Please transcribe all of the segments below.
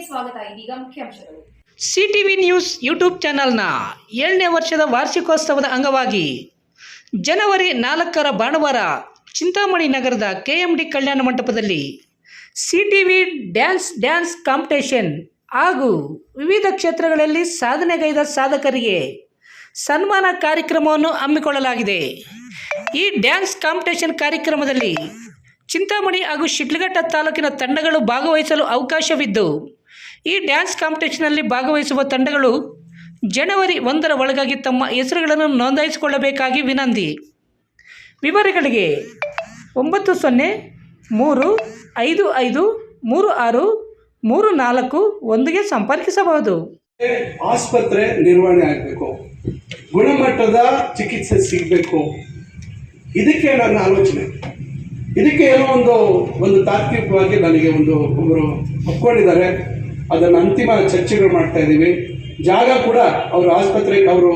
ಸ್ವಾಗತ. ಇದೀಗ ಮುಖ್ಯಾಂಶಗಳು. ಸಿಟಿವಿ ನ್ಯೂಸ್ ಯೂಟ್ಯೂಬ್ ಚಾನಲ್ನ ಏಳನೇ ವರ್ಷದ ವಾರ್ಷಿಕೋತ್ಸವದ ಅಂಗವಾಗಿ ಜನವರಿ ನಾಲ್ಕರ ಭಾನುವಾರ ಚಿಂತಾಮಣಿ ನಗರದ ಕೆ ಎಂ ಡಿ ಕಲ್ಯಾಣ ಮಂಟಪದಲ್ಲಿ ಸಿಟಿವಿ ಡ್ಯಾನ್ಸ್ ಡ್ಯಾನ್ಸ್ ಕಾಂಪಿಟೇಷನ್ ಹಾಗೂ ವಿವಿಧ ಕ್ಷೇತ್ರಗಳಲ್ಲಿ ಸಾಧನೆಗೈದ ಸಾಧಕರಿಗೆ ಸನ್ಮಾನ ಕಾರ್ಯಕ್ರಮವನ್ನು ಹಮ್ಮಿಕೊಳ್ಳಲಾಗಿದೆ. ಈ ಡ್ಯಾನ್ಸ್ ಕಾಂಪಿಟೇಷನ್ ಕಾರ್ಯಕ್ರಮದಲ್ಲಿ ಚಿಂತಾಮಣಿ ಹಾಗೂ ಶಿಡ್ಲಘಟ್ಟ ತಾಲೂಕಿನ ತಂಡಗಳು ಭಾಗವಹಿಸಲು ಅವಕಾಶವಿದ್ದು ಈ ಡ್ಯಾನ್ಸ್ ಕಾಂಪಿಟೇಷನಲ್ಲಿ ಭಾಗವಹಿಸುವ ತಂಡಗಳು ಜನವರಿ ಒಂದರ ಒಳಗಾಗಿ ತಮ್ಮ ಹೆಸರುಗಳನ್ನು ನೋಂದಾಯಿಸಿಕೊಳ್ಳಬೇಕಾಗಿ ವಿನಂತಿ. ವಿವರಗಳಿಗೆ ಒಂಬತ್ತು ಸೊನ್ನೆ ಮೂರು ಐದು ಐದು ಮೂರು ಆರು ಮೂರು ನಾಲ್ಕು ಒಂದಿಗೆ ಸಂಪರ್ಕಿಸಬಹುದು. ಆಸ್ಪತ್ರೆ ನಿರ್ವಹಣೆ ಆಗಬೇಕು. ಗುಣಮಟ್ಟದ ಚಿಕಿತ್ಸೆ ಸಿಗಬೇಕು. ಇದಕ್ಕೆ ನನ್ನ ಆಲೋಚನೆ. ಇದಕ್ಕೆ ಏನೋ ಒಂದು ಒಂದು ತಾತ್ವಿಕವಾಗಿ ನನಗೆ ಒಂದು ಒಬ್ಬರು ಒಪ್ಕೊಂಡಿದ್ದಾರೆ. ಅದನ್ನು ಅಂತಿಮ ಚರ್ಚೆಗಳು ಮಾಡ್ತಾ ಇದ್ದೀವಿ. ಜಾಗ ಕೂಡ ಅವರು ಆಸ್ಪತ್ರೆಗೆ ಅವರು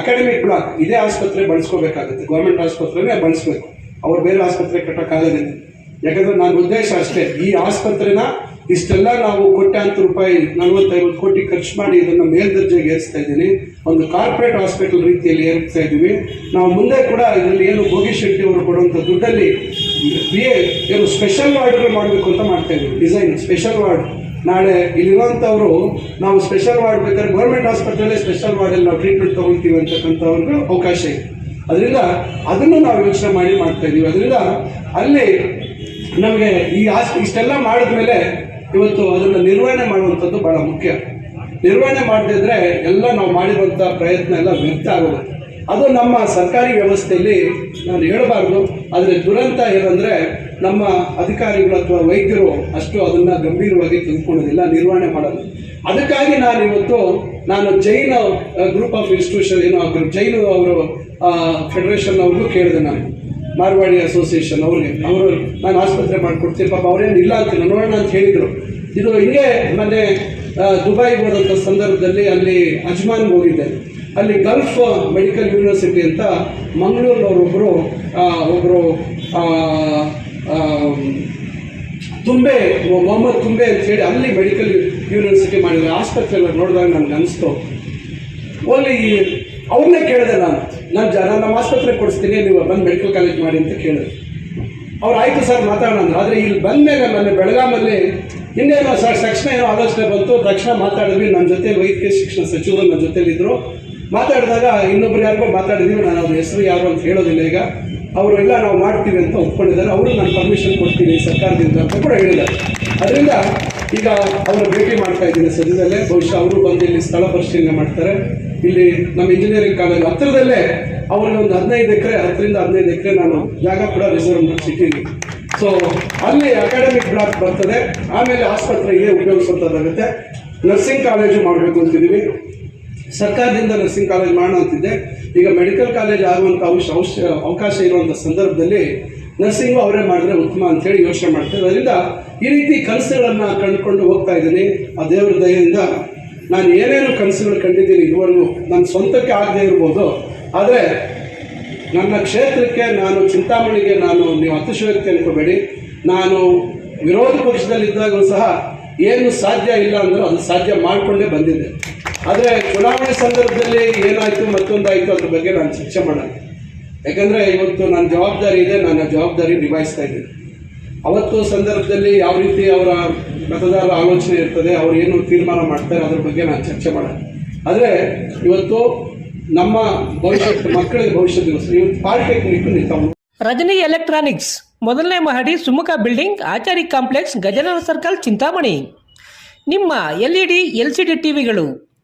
ಅಕಾಡೆಮಿಕ್ ಬ್ಲಾಕ್ ಇದೇ ಆಸ್ಪತ್ರೆ ಬಳಸ್ಕೋಬೇಕಾಗುತ್ತೆ. ಗೌರ್ಮೆಂಟ್ ಆಸ್ಪತ್ರೆನೇ ಬಳಸ್ಬೇಕು. ಅವ್ರು ಬೇರೆ ಆಸ್ಪತ್ರೆ ಕಟ್ಟೋಕ್ಕಾಗೋದಿಲ್ಲ ಯಾಕಂದ್ರೆ ನನ್ನ ಉದ್ದೇಶ ಅಷ್ಟೇ, ಈ ಆಸ್ಪತ್ರೆನ ಇಷ್ಟೆಲ್ಲ ನಾವು ಕೋಟ್ಯಾಂತರ ರೂಪಾಯಿ, ನಲವತ್ತೈವತ್ತು ಕೋಟಿ ಖರ್ಚು ಮಾಡಿ ಇದನ್ನು ಮೇಲ್ದರ್ಜೆಗೆ ಏರಿಸ್ತಾ ಇದ್ದೀನಿ. ಒಂದು ಕಾರ್ಪೊರೇಟ್ ಹಾಸ್ಪಿಟಲ್ ರೀತಿಯಲ್ಲಿ ಏರಿಸ್ತಾ ಇದ್ದೀವಿ. ನಾವು ಮುಂದೆ ಕೂಡ ಇದರಲ್ಲಿ ಏನು ಭೋಗಿ ಶೆಟ್ಟಿ ಅವರು ಕೊಡುವಂಥ ದುಡ್ಡಲ್ಲಿ ಏನು ಸ್ಪೆಷಲ್ ವಾರ್ಡ್ಗಳು ಮಾಡಬೇಕು ಅಂತ ಮಾಡ್ತಾ ಇದ್ದೀವಿ. ಡಿಸೈನ್ ಸ್ಪೆಷಲ್ ವಾರ್ಡ್ ನಾಳೆ ಇಲ್ಲಿರುವಂಥವ್ರು ನಾವು ಸ್ಪೆಷಲ್ ವಾರ್ಡ್ ಬೇಕಾದ್ರೆ ಗೌರ್ಮೆಂಟ್ ಆಸ್ಪತ್ರೆಯಲ್ಲೇ ಸ್ಪೆಷಲ್ ವಾರ್ಡಲ್ಲಿ ನಾವು ಟ್ರೀಟ್ಮೆಂಟ್ ತೊಗೊಳ್ತೀವಿ ಅಂತಕ್ಕಂಥವ್ರಿಗೂ ಅವಕಾಶ ಇದೆ. ಅದರಿಂದ ಅದನ್ನು ನಾವು ಯೋಚನೆ ಮಾಡಿ ಮಾಡ್ತಾ ಇದ್ದೀವಿ ಅದರಿಂದ ಅಲ್ಲಿ ನಮಗೆ ಈ ಆಸ್, ಇಷ್ಟೆಲ್ಲ ಮಾಡಿದ್ಮೇಲೆ ಇವತ್ತು ಅದನ್ನು ನಿರ್ವಹಣೆ ಮಾಡುವಂಥದ್ದು ಬಹಳ ಮುಖ್ಯ. ನಿರ್ವಹಣೆ ಮಾಡದಿದ್ರೆ ಎಲ್ಲ ನಾವು ಮಾಡಿರುವಂಥ ಪ್ರಯತ್ನ ಎಲ್ಲ ವ್ಯರ್ಥ ಆಗೋಗುತ್ತೆ ಅದು ನಮ್ಮ ಸರ್ಕಾರಿ ವ್ಯವಸ್ಥೆಯಲ್ಲಿ ನಾನು ಹೇಳಬಾರ್ದು. ಆದರೆ ದುರಂತ ಏನಂದರೆ ನಮ್ಮ ಅಧಿಕಾರಿಗಳು ಅಥವಾ ವೈದ್ಯರು ಅಷ್ಟು ಅದನ್ನು ಗಂಭೀರವಾಗಿ ತಿಳ್ಕೊಳ್ಳೋದಿಲ್ಲ, ನಿರ್ವಹಣೆ ಮಾಡೋದು. ಅದಕ್ಕಾಗಿ ನಾನು ಇವತ್ತು ನಾನು ಜೈನ್ ಗ್ರೂಪ್ ಆಫ್ ಇನ್ಸ್ಟಿಟ್ಯೂಷನ್ ಏನೋ ಜೈನ್ ಅವರು ಫೆಡರೇಷನ್ ಅವ್ರಿಗೂ ಕೇಳಿದೆ ನಾನು. ಮಾರ್ವಾಡಿ ಅಸೋಸಿಯೇಷನ್ ಅವ್ರಿಗೆ. ಅವರು ನಾನು ಆಸ್ಪತ್ರೆ ಮಾಡಿಕೊಡ್ತೀನಿ, ಪಾಪ ಅವ್ರೇನು ಇಲ್ಲ ಅಂತ ನೋಡೋಣ ಅಂತ ಹೇಳಿದರು. ಇದು ಹಿಂಗೆ ಮೊನ್ನೆ ದುಬೈಗೆ ಹೋದಂಥ ಸಂದರ್ಭದಲ್ಲಿ ಅಲ್ಲಿ ಅಜ್ಮಾನ್ಗೆ ಹೋಗಿದ್ದೆ. ಅಲ್ಲಿ ಗಲ್ಫ್ ಮೆಡಿಕಲ್ ಯೂನಿವರ್ಸಿಟಿ ಅಂತ ಮಂಗಳೂರಿನವರೊಬ್ಬರು ಒಬ್ಬರು ತುಂಬೆ, ಮೊಹಮ್ಮದ್ ತುಂಬೆ ಅಂತ ಹೇಳಿ ಅಲ್ಲಿ ಮೆಡಿಕಲ್ ಯೂನಿವರ್ಸಿಟಿ ಮಾಡಿದ್ರು ಆಸ್ಪತ್ರೆ ನೋಡಿದಾಗ ನನಗೆ ಅನಿಸ್ತು. ಓನ್ಲಿ ಅವ್ರನ್ನೇ ಕೇಳಿದೆ ನಾನು ನಾನು ಜನ ನಮ್ಮ ಆಸ್ಪತ್ರೆ ಕೊಡಿಸ್ತೀನಿ, ನೀವು ಬಂದು ಮೆಡಿಕಲ್ ಕಾಲೇಜ್ ಮಾಡಿ ಅಂತ ಕೇಳಿದೆ ಅವ್ರು, ಆಯಿತು ಸರ್, ಮಾತಾಡೋಣ. ಆದರೆ ಇಲ್ಲಿ ಬಂದಮೇಲೆ ನನ್ನ ಬೆಳಗಾಮಲ್ಲಿ ಇನ್ನೇನೋ ಸರ್ ತಕ್ಷಣ ಏನೋ ಆಲೋಚನೆ ಬಂತು. ತಕ್ಷಣ ಮಾತಾಡಿದ್ವಿ ನನ್ನ ಜೊತೆ ವೈದ್ಯಕೀಯ ಶಿಕ್ಷಣ ಸಚಿವರು ನನ್ನ ಜೊತೆಲಿದ್ದರು ಮಾತಾಡಿದಾಗ ಇನ್ನೊಬ್ರು ಯಾರಿಗೋ ಮಾತಾಡಿದ್ವಿ, ನಾನು ಅವ್ರ ಹೆಸರು ಯಾರು ಅಂತ ಹೇಳೋದಿಲ್ಲ ಈಗ. ಅವರೆಲ್ಲ ನಾವು ಮಾಡ್ತೀವಿ ಅಂತ ಒಪ್ಕೊಂಡಿದ್ದಾರೆ. ಅವರು ನಾನು ಪರ್ಮಿಷನ್ ಕೊಡ್ತೀನಿ, ಸರ್ಕಾರದಿಂದ ಅಂತ ಕೂಡ ಹೇಳಿದ್ದಾರೆ. ಅದರಿಂದ ಈಗ ಅವರು ಭೇಟಿ ಮಾಡ್ತಾ ಇದ್ದೀನಿ ಸದ್ಯದಲ್ಲೇ ಬಹುಶಃ ಅವರು ಬಂದು ಇಲ್ಲಿ ಸ್ಥಳ ಪರಿಶೀಲನೆ ಮಾಡ್ತಾರೆ. ಇಲ್ಲಿ ನಮ್ಮ ಇಂಜಿನಿಯರಿಂಗ್ ಕಾಲೇಜ್ ಹತ್ತಿರದಲ್ಲೇ ಅವ್ರಿಗೆ ಒಂದು ಹದಿನೈದು ಎಕರೆ, ಹತ್ತರಿಂದ ಹದಿನೈದು ಎಕರೆ ನಾನು ಜಾಗ ಕೂಡ ರಿಸರ್ವ್ ಮಾಡಿಸಿಟ್ಟಿದ್ದೀನಿ ಸೊ ಅಲ್ಲಿ ಅಕಾಡೆಮಿಕ್ ಬ್ಲಾಕ್ ಬರ್ತದೆ. ಆಮೇಲೆ ಆಸ್ಪತ್ರೆಗೆ ಉಪಯೋಗಿಸುವಂಥದ್ದಾಗುತ್ತೆ ನರ್ಸಿಂಗ್ ಕಾಲೇಜು ಮಾಡಬೇಕು ಅಂತಿದ್ದೀವಿ. ಸರ್ಕಾರದಿಂದ ನರ್ಸಿಂಗ್ ಕಾಲೇಜ್ ಮಾಡೋಣ ಅಂತಿದ್ದೆ ಈಗ ಮೆಡಿಕಲ್ ಕಾಲೇಜ್ ಆಗುವಂಥ ಅವಶ್ಯ ಅವಶ್ಯ ಅವಕಾಶ ಇರುವಂಥ ಸಂದರ್ಭದಲ್ಲಿ ನರ್ಸಿಂಗು ಅವರೇ ಮಾಡಿದ್ರೆ ಉತ್ತಮ ಅಂತೇಳಿ ಯೋಚನೆ ಮಾಡ್ತೇವೆ. ಅದರಿಂದ ಈ ರೀತಿ ಕನಸುಗಳನ್ನು ಕಂಡುಕೊಂಡು ಹೋಗ್ತಾ ಇದ್ದೀನಿ. ಆ ದೇವರ ದಯೆಯಿಂದ ನಾನು ಏನೇನು ಕನಸುಗಳು ಕಂಡಿದ್ದೀನಿ ಇದುವರೆಗೂ ನನ್ನ ಸ್ವಂತಕ್ಕೆ ಆಗದೆ ಇರ್ಬೋದು. ಆದರೆ ನನ್ನ ಕ್ಷೇತ್ರಕ್ಕೆ ನಾನು ಚಿಂತಾಮಣಿಗೆ ನಾನು ನೀವು ಅತಿಶಯೋಕ್ತಿ ಅನ್ಕೋಬೇಡಿ. ನಾನು ವಿರೋಧ ಪಕ್ಷದಲ್ಲಿದ್ದಾಗಲೂ ಸಹ ಏನು ಸಾಧ್ಯ ಇಲ್ಲ ಅಂದ್ರೆ ಅದು ಸಾಧ್ಯ ಮಾಡಿಕೊಂಡೇ ಬಂದಿದ್ದೆ ಆದರೆ ಚುನಾವಣೆ ಸಂದರ್ಭದಲ್ಲಿ ಏನಾಯಿತು ಮತ್ತೊಂದಾಯಿತು ಅದ್ರ ಬಗ್ಗೆ ನಾನು ಚರ್ಚೆ ಮಾಡೋಣ ಯಾಕಂದರೆ ಇವತ್ತು ನನ್ನ ಜವಾಬ್ದಾರಿ ಇದೆ ನನ್ನ ಜವಾಬ್ದಾರಿ ನಿಭಾಯಿಸ್ತಾ ಇದ್ದೀನಿ. ಅವತ್ತು ಸಂದರ್ಭದಲ್ಲಿ ಯಾವ ರೀತಿ ಅವರ ಮತದಾರರ ಆಲೋಚನೆ ಇರ್ತದೆ, ಅವ್ರು ಏನು ತೀರ್ಮಾನ ಮಾಡ್ತಾರೆ ಅದ್ರ ಬಗ್ಗೆ ನಾನು ಚರ್ಚೆ ಮಾಡೋಣ ಆದರೆ ಇವತ್ತು ನಮ್ಮ ಭವಿಷ್ಯತ್, ಮಕ್ಕಳಿಗೆ ಭವಿಷ್ಯ ದಿವಸ ಇವತ್ತು ಪಾಲಿಟೆಕ್ನಿಕ್ ನಿಂತಾವು ರಜನಿ ಎಲೆಕ್ಟ್ರಾನಿಕ್ಸ್, ಮೊದಲನೇ ಮಹಡಿ Sumukha building, Achari complex Gajana circle, Chintamani. ನಿಮ್ಮ L E D L C D ಟಿವಿಗಳು.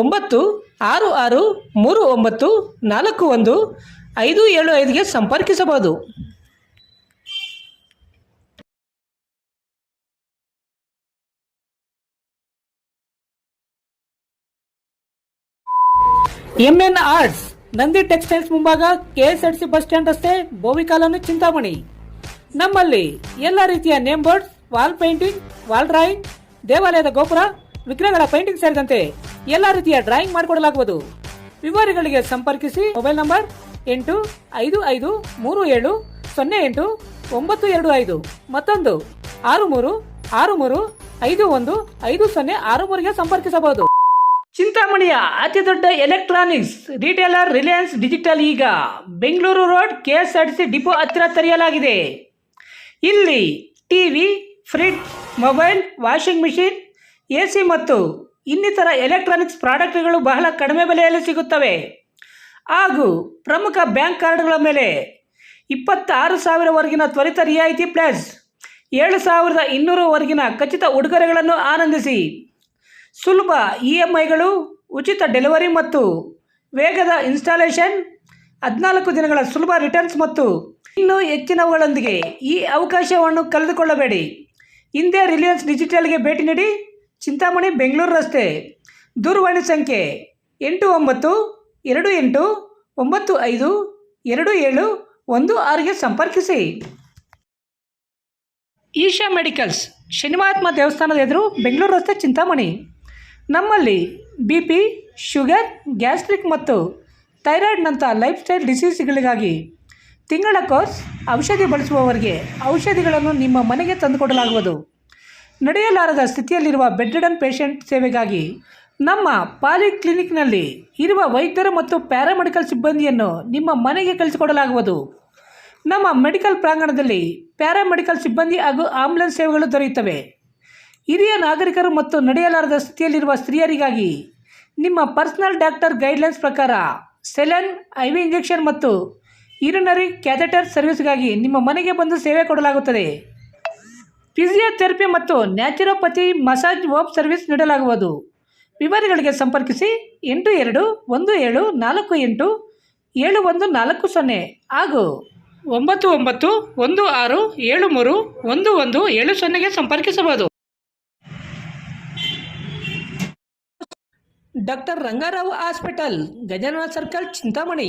ಒಂಬತ್ತು, ಆರು ಆರು, ಮೂರು, ಒಂಬತ್ತು, ನಾಲ್ಕು, ಒಂದು, ಐದು, ಏಳು, ಐದಿಗೆ ಸಂಪರ್ಕಿಸಬಹುದು. ಎಂಎನ್ ಆರ್ಟ್ಸ್, ನಂದಿ ಟೆಕ್ಸ್ಟೈಲ್ಸ್ ಮುಂಭಾಗ ಕೆಎಸ್ಆರ್ಸಿ ಬಸ್ ಸ್ಟ್ಯಾಂಡ್ ರಸ್ತೆ, ಬೋವಿ ಕಾಲೋನಿ, ಚಿಂತಾಮಣಿ. ನಮ್ಮಲ್ಲಿ ಎಲ್ಲ ರೀತಿಯ name boards, wall painting, wall drawing, ದೇವಾಲಯದ ಗೋಪುರ ವಿಗ್ರಹಗಳ ಪೇಂಟಿಂಗ್ ಸೇರಿದಂತೆ ಎಲ್ಲಾ ರೀತಿಯ ಡ್ರಾಯಿಂಗ್ ಮಾಡಿಕೊಡಲಾಗುವುದು. ವಿವರಗಳಿಗೆ ಸಂಪರ್ಕಿಸಿ ಮೊಬೈಲ್ ನಂಬರ್ ಎಂಟು ಐದು ಐದು ಮೂರು ಏಳು ಸೊನ್ನೆ ಎಂಟು ಒಂಬತ್ತು ಎರಡು ಐದು ಮತ್ತೊಂದು ಆರು ಮೂರು ಆರು ಮೂರು ಐದು ಒಂದು ಐದು ಸೊನ್ನೆ ಆರು ಮೂರಿಗೆ ಸಂಪರ್ಕಿಸಬಹುದು. ಚಿಂತಾಮಣಿಯ ಅತಿ ದೊಡ್ಡ ಎಲೆಕ್ಟ್ರಾನಿಕ್ಸ್ ರಿಟೇಲರ್ ರಿಲಯನ್ಸ್ ಡಿಜಿಟಲ್ ಈಗ ಬೆಂಗಳೂರು ರೋಡ್ ಕೆಎಸ್ಆರ್ಟಿಸಿ ಡಿಪೋ ಹತ್ತಿರ ತೆರೆಯಲಾಗಿದೆ. ಇಲ್ಲಿ TV fridge mobile washing machine A C ಮತ್ತು ಇನ್ನಿತರ ಎಲೆಕ್ಟ್ರಾನಿಕ್ಸ್ ಪ್ರಾಡಕ್ಟ್ಗಳು ಬಹಳ ಕಡಿಮೆ ಬೆಲೆಯಲ್ಲಿ ಸಿಗುತ್ತವೆ. ಹಾಗೂ ಪ್ರಮುಖ ಬ್ಯಾಂಕ್ ಕಾರ್ಡ್ಗಳ ಮೇಲೆ ಇಪ್ಪತ್ತಾರು ಸಾವಿರವರೆಗಿನ ತ್ವರಿತ ರಿಯಾಯಿತಿ ಪ್ಲಸ್, ಏಳು ಸಾವಿರದ ಇನ್ನೂರವರೆಗಿನ ಖಚಿತ ಉಡುಗೊರೆಗಳನ್ನು ಆನಂದಿಸಿ. ಸುಲಭ ಇ ಎಂ ಐಗಳು, ಉಚಿತ ಡೆಲಿವರಿ ಮತ್ತು ವೇಗದ ಇನ್ಸ್ಟಾಲೇಷನ್, ಹದಿನಾಲ್ಕು ದಿನಗಳ ಸುಲಭ ರಿಟರ್ನ್ಸ್ ಮತ್ತು ಇನ್ನೂ ಹೆಚ್ಚಿನವುಗಳೊಂದಿಗೆ ಈ ಅವಕಾಶವನ್ನು ಕಳೆದುಕೊಳ್ಳಬೇಡಿ. ಹಿಂದೆ ರಿಲಯನ್ಸ್ ಡಿಜಿಟಲ್ಗೆ ಭೇಟಿ ನೀಡಿ. ಚಿಂತಾಮಣಿ ಬೆಂಗಳೂರು ರಸ್ತೆ ದೂರವಾಣಿ ಸಂಖ್ಯೆ ಎಂಟು ಒಂಬತ್ತು, ಎರಡು ಎಂಟು, ಒಂಬತ್ತು ಐದು, ಎರಡು ಏಳು, ಒಂದು ಆರಿಗೆ ಸಂಪರ್ಕಿಸಿ. ಈಶಾ ಮೆಡಿಕಲ್ಸ್ ಶನಿಮಹಾತ್ಮ ದೇವಸ್ಥಾನದ ಎದುರು ಬೆಂಗಳೂರು ರಸ್ತೆ ಚಿಂತಾಮಣಿ. ನಮ್ಮಲ್ಲಿ ಬಿ ಪಿ, ಶುಗರ್, ಗ್ಯಾಸ್ಟ್ರಿಕ್ ಮತ್ತು ಥೈರಾಯ್ಡ್ನಂಥ ಲೈಫ್ ಸ್ಟೈಲ್ ಡಿಸೀಸ್ಗಳಿಗಾಗಿ ತಿಂಗಳ ಕೋರ್ಸ್ ಔಷಧಿ ಬಳಸುವವರಿಗೆ ಔಷಧಿಗಳನ್ನು ನಿಮ್ಮ ಮನೆಗೆ ತಂದುಕೊಡಲಾಗುವುದು. ನಡೆಯಲಾರದ ಸ್ಥಿತಿಯಲ್ಲಿರುವ ಬೆಡ್ರಿಡನ್ ಪೇಷಂಟ್ ಸೇವೆಗಾಗಿ ನಮ್ಮ ಪಾಲಿ ಕ್ಲಿನಿಕ್ನಲ್ಲಿ ಇರುವ ವೈದ್ಯರು ಮತ್ತು ಪ್ಯಾರಾಮೆಡಿಕಲ್ ಸಿಬ್ಬಂದಿಯನ್ನು ನಿಮ್ಮ ಮನೆಗೆ ಕಳಿಸಿಕೊಡಲಾಗುವುದು. ನಮ್ಮ ಮೆಡಿಕಲ್ ಪ್ರಾಂಗಣದಲ್ಲಿ ಪ್ಯಾರಾಮೆಡಿಕಲ್ ಸಿಬ್ಬಂದಿ ಹಾಗೂ ಆಂಬ್ಯುಲೆನ್ಸ್ ಸೇವೆಗಳು ದೊರೆಯುತ್ತವೆ. ಹಿರಿಯ ನಾಗರಿಕರು ಮತ್ತು ನಡೆಯಲಾರದ ಸ್ಥಿತಿಯಲ್ಲಿರುವ ಸ್ತ್ರೀಯರಿಗಾಗಿ ನಿಮ್ಮ ಪರ್ಸನಲ್ ಡಾಕ್ಟರ್ ಗೈಡ್ಲೈನ್ಸ್ ಪ್ರಕಾರ ಸೆಲೆನ್ ಐವಿ ಇಂಜೆಕ್ಷನ್ ಮತ್ತು ಯೂರಿನರಿ ಕ್ಯಾಥೆಟರ್ ಸರ್ವಿಸ್ಗಾಗಿ ನಿಮ್ಮ ಮನೆಗೆ ಬಂದು ಸೇವೆ ಕೊಡಲಾಗುತ್ತದೆ. ಫಿಸಿಯೋಥೆರಪಿ ಮತ್ತು ನ್ಯಾಚುರೋಪತಿ ಮಸಾಜ್ ಹೋಮ್ ಸರ್ವಿಸ್ ನೀಡಲಾಗುವುದು. ವಿವರಗಳಿಗೆ ಸಂಪರ್ಕಿಸಿ ಎಂಟು ಎರಡು ಒಂದು ಏಳು ನಾಲ್ಕು ಎಂಟು ಏಳು ಒಂದು ನಾಲ್ಕು ಸೊನ್ನೆ ಹಾಗೂ ಒಂಬತ್ತು ಒಂಬತ್ತು ಒಂದು ಆರು ಏಳು ಮೂರು ಒಂದು ಒಂದು ಏಳು ಸೊನ್ನೆಗೆ ಸಂಪರ್ಕಿಸಬಹುದು. Doctor Rangarao hospital, Gajanana circle, Chintamani.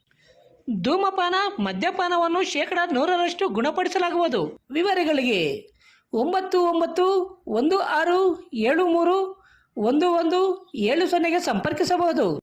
ಧೂಮಪಾನ, ಮದ್ಯಪಾನವನ್ನು ಶೇಕಡ ನೂರರಷ್ಟು ಗುಣಪಡಿಸಲಾಗುವುದು. ವಿವರಗಳಿಗೆ ಒಂಬತ್ತು ಒಂಬತ್ತು ಒಂದು ಆರು ಏಳು ಮೂರು ಒಂದು ಒಂದು ಏಳು ಸೊನ್ನೆಗೆ ಸಂಪರ್ಕಿಸಬಹುದು.